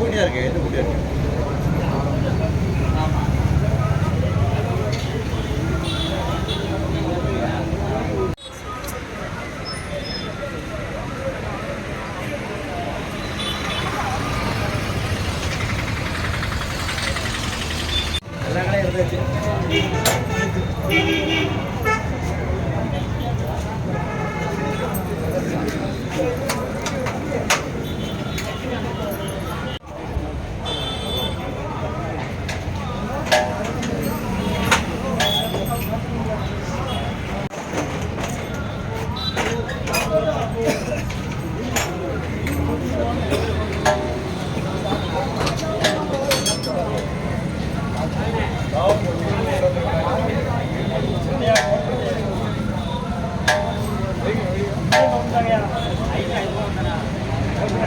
கூட்டியா இருக்கு? எது கூட்டியா இருக்கு?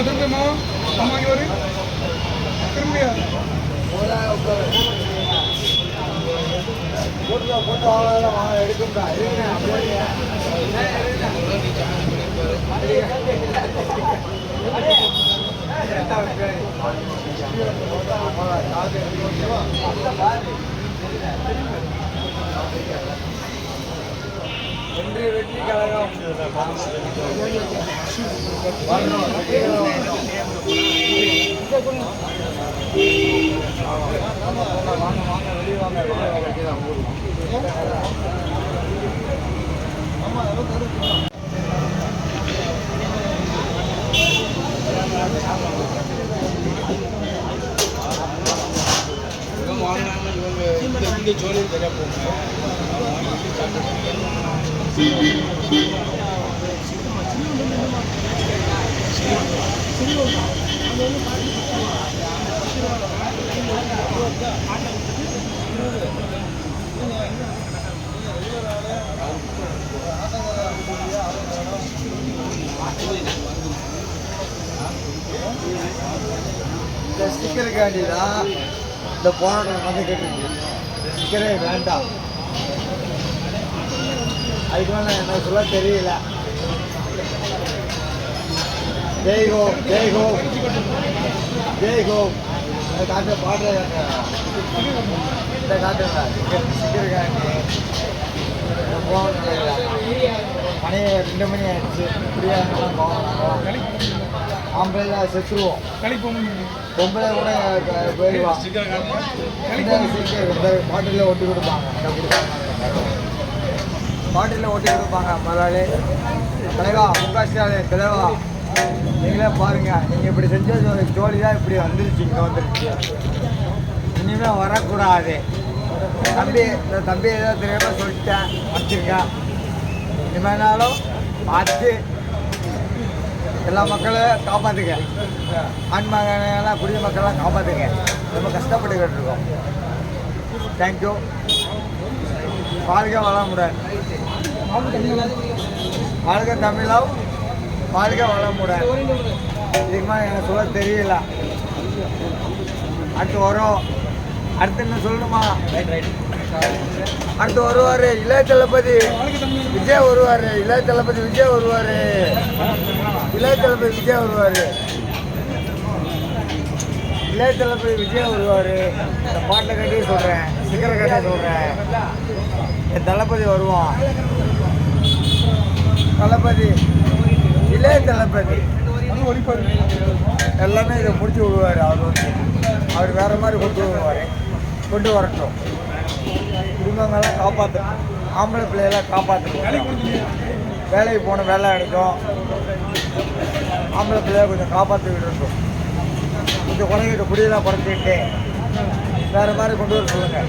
இது கேட்டு வாங்கிக்கோ அப்பா இங்கே வரு திரும்பியா? போட்டு எடுக்கும்டா ஒன்றிய வெற்றி கழகம். இந்த ஜோலி சரியா போகணும் இந்த ஸ்டிக்கருக்காண்டி தான் இந்த போராட்டம் நடந்துக்கிட்டு இருக்கு. ஸ்டிக்கரே வேண்டாம். அதுக்கு மேலே என்ன சொல்ல தெரியல. ஜெய் ஹோ ஜெய் ஹோ ஜெய் ஹோ. இந்த காட்டு பாடுற இந்த காட்டுங்க போராட்டம் மணி ரெண்டு மணி ஆயிடுச்சு. இப்படியா போகலாம் ஆம்பளை செத்துருவோம். பொம்பளை கூட போயிடுவான் பாட்டிலில் ஒட்டி கொடுப்பாங்க. பாட்டில் ஓட்டி கொடுப்பாங்க முதலாளி. தலைவா முக ஸ்டாலின் தலைவா நீங்களே பாருங்கள் நீங்கள் இப்படி செஞ்சது ஒரு ஜோலி தான் இப்படி வந்துருச்சு இங்கே வந்துருச்சு. இனிமேல் வரக்கூடாது. தம்பி இந்த தம்பி ஏதோ தெரியாமல் சொல்லிட்டேன். வச்சுருக்கேன் இனிமேனாலும் பார்த்து எல்லா மக்களையும் காப்பாற்றுங்க ஆண்மகனெல்லாம் குடிய மக்கள்லாம் காப்பாற்றுங்க ரொம்ப கஷ்டப்பட்டுக்கிட்டு இருக்கோம். தேங்க்யூ வாழ்க வளமுடன் வாழ்க தமிழாவும் வாழ்க வளமுடன் இதுக்குமா எனக்கு சொல்ல தெரியல. அடுத்து வரும் அடுத்து என்ன சொல்லணுமா? அடுத்து வருவார். இளைய தளபதி விஜய் வருவார். இளைய தளபதி விஜய் வருவார். இளைய தளபதி விஜய் வருவார். இளைய தளபதி விஜய் வருவார். இந்த பாட்டில் கட்டி சொல்கிறேன் சிக்கரை கட்டி சொல்கிறேன் என் தளபதி வருவான். தளபதி. இளைய தளபதி. எல்லாமே இதை முடிச்சு விடுவார் அவர் வந்து. அவர் வேறு மாதிரி கொண்டு வருவார். கொண்டு வரட்டும். குடும்பங்கள்லாம் காப்பாற்றணும் ஆம்பளை பிள்ளையெல்லாம் காப்பாற்றணும் வேலைக்கு போன வேலை எடுக்கும். ஆம்பளை பிள்ளைய கொஞ்சம் காப்பாற்றி விடட்டும் கொஞ்சம் குறைங்கிட்ட குடியெல்லாம் குறைஞ்சிக்கிட்டு வேறு மாதிரி கொண்டு வர சொல்லுங்கள்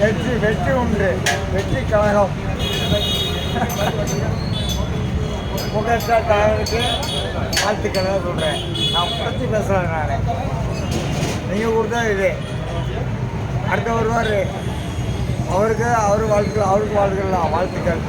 வெற்றி வெற்றி உண்டு வெற்றி கழகம் முகஸ்டார் தலைவருக்கு வாழ்த்துக்களை சொல்கிறேன் நான் பற்றி பேசுகிறேன் நான். நீங்கள் கொடுத்தா இது. அடுத்த வருவார். அவருக்கு அவர் வாழ்த்துக்கள் அவருக்கு வாழ்த்துக்கள் வாழ்த்துக்கள்.